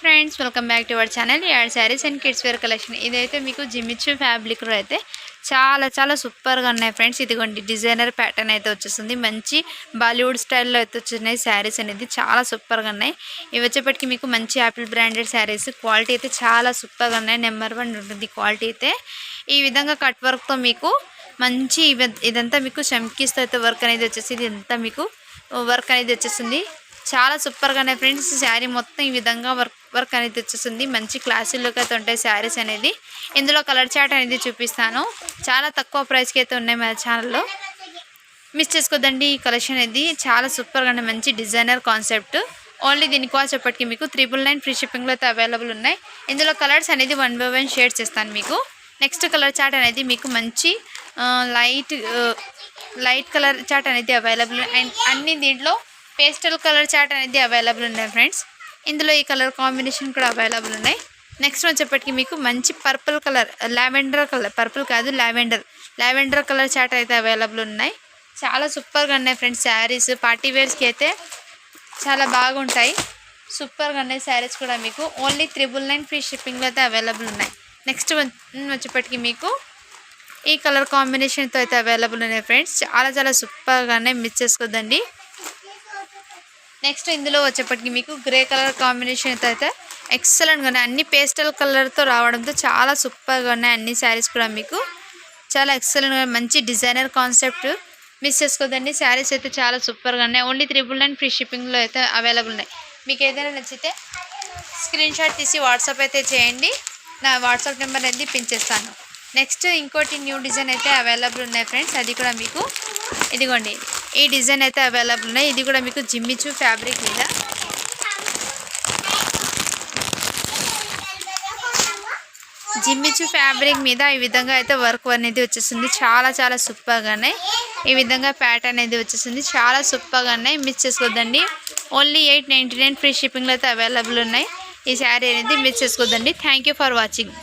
Friends welcome back to our channel add sarees and kids wear collection ఇదైతే మీకు జిమిచ్చు ఫ్యాబ్రిక్లో అయితే చాలా చాలా సూపర్గా ఉన్నాయి ఫ్రెండ్స్ ఇదిగోండి డిజైనర్ ప్యాటర్న్ అయితే వచ్చేస్తుంది. మంచి బాలీవుడ్ స్టైల్లో అయితే వచ్చినాయి శారీస్ అనేది. చాలా సూపర్గా ఉన్నాయి. ఇవి వచ్చేప్పటికి మీకు మంచి యాపిల్ బ్రాండెడ్ శారీస్ క్వాలిటీ అయితే చాలా సూపర్గా ఉన్నాయి. నెంబర్ వన్ ఉంటుంది క్వాలిటీ అయితే. ఈ విధంగా కట్ వర్క్తో మీకు మంచి ఇవ- ఇదంతా మీకు షమ్కీస్తో అయితే వర్క్ అనేది వచ్చేసి ఇదంతా మీకు వర్క్ అనేది వచ్చేస్తుంది. చాలా సూపర్గానే ఫ్రెండ్స్ శారీ మొత్తం ఈ విధంగా వర్క్ వర్క్ అనేది వచ్చేస్తుంది మంచి క్లాసీ లుక్ అయితే ఉంటాయి శారీస్ అనేది. ఇందులో కలర్ చాట్ అనేది చూపిస్తాను. చాలా తక్కువ ప్రైస్కి అయితే ఉన్నాయి మన ఛానల్లో మిస్ చేసుకోదండి ఈ కలెక్షన్ అనేది. చాలా సూపర్గానే మంచి డిజైనర్ కాన్సెప్ట్ ఓన్లీ దీని కాస్ట్ చెప్పటికి మీకు త్రిబుల్ నైన్ ఫ్రీ షిప్పింగ్లో అయితే అవైలబుల్ ఉన్నాయి. ఇందులో కలర్స్ అనేది వన్ బై వన్ షేర్ చేస్తాను మీకు. నెక్స్ట్ కలర్ చాట్ అనేది మీకు మంచి లైట్ లైట్ కలర్ చాట్ అనేది అవైలబుల్ అండ్ అన్ని దీంట్లో పేస్టల్ కలర్ చాట్ అనేది అవైలబుల్ ఉన్నాయి ఫ్రెండ్స్. ఇందులో ఈ కలర్ కాంబినేషన్ కూడా అవైలబుల్ ఉన్నాయి. నెక్స్ట్ వచ్చేప్పటికి మీకు మంచి purple colour lavender colour purple కాదు లావెండర్. లావెండర్ కలర్ చాట్ అయితే అవైలబుల్ ఉన్నాయి. చాలా సూపర్గా ఉన్నాయి ఫ్రెండ్స్ శారీస్. పార్టీ వేర్స్కి అయితే చాలా బాగుంటాయి. సూపర్గా ఉన్నాయి శారీస్ కూడా మీకు. ఓన్లీ త్రిబుల్ నైన్ ఫ్రీ షిప్పింగ్లో అయితే అవైలబుల్ ఉన్నాయి. నెక్స్ట్ వచ్చేప్పటికి మీకు ఈ కలర్ కాంబినేషన్తో అయితే అవైలబుల్ ఉన్నాయి ఫ్రెండ్స్. చాలా చాలా సూపర్గానే మిస్ చేసుకోద్దండి. నెక్స్ట్ ఇందులో వచ్చేప్పటికి మీకు గ్రే కలర్ కాంబినేషన్తో అయితే ఎక్సలెంట్గా ఉన్నాయి. అన్ని పేస్టల్ కలర్తో రావడంతో చాలా సూపర్గా ఉన్నాయి అన్ని శారీస్ కూడా మీకు. చాలా ఎక్సలెంట్గా మంచి డిజైనర్ కాన్సెప్ట్ మిస్ చేసుకోదండి శారీస్ అయితే చాలా సూపర్గా ఉన్నాయి. ఓన్లీ త్రిబుల్ నైన్ ఫ్రీ షిప్పింగ్లో అయితే అవైలబుల్ ఉన్నాయి. మీకు ఏదైనా నచ్చితే స్క్రీన్ షాట్ తీసి వాట్సాప్ అయితే చేయండి. నా వాట్సాప్ నెంబర్ అనేది పిన్ చేస్తాను. నెక్స్ట్ ఇంకోటి న్యూ డిజైన్ అయితే అవైలబుల్ ఉన్నాయి ఫ్రెండ్స్ అది కూడా మీకు ఇదిగోండి. ఈ డిజైన్ అయితే అవైలబుల్ ఉన్నాయి ఇది కూడా మీకు జిమ్మిచు ఫ్యాబ్రిక్ మీద. జిమ్మిచు ఫ్యాబ్రిక్ మీద ఈ విధంగా అయితే వర్క్ అనేది వచ్చేసింది చాలా చాలా సూపర్గానే. ఈ విధంగా ప్యాటర్న్ అనేది వచ్చేసింది చాలా సూపర్గా ఉన్నాయి మిస్ చేసుకోవద్దండి only eight ninety nine free షిప్పింగ్లో అయితే అవైలబుల్ ఉన్నాయి. ఈ శారీ అనేది మిస్ చేసుకోవద్దండి థ్యాంక్ యూ ఫర్ వాచింగ్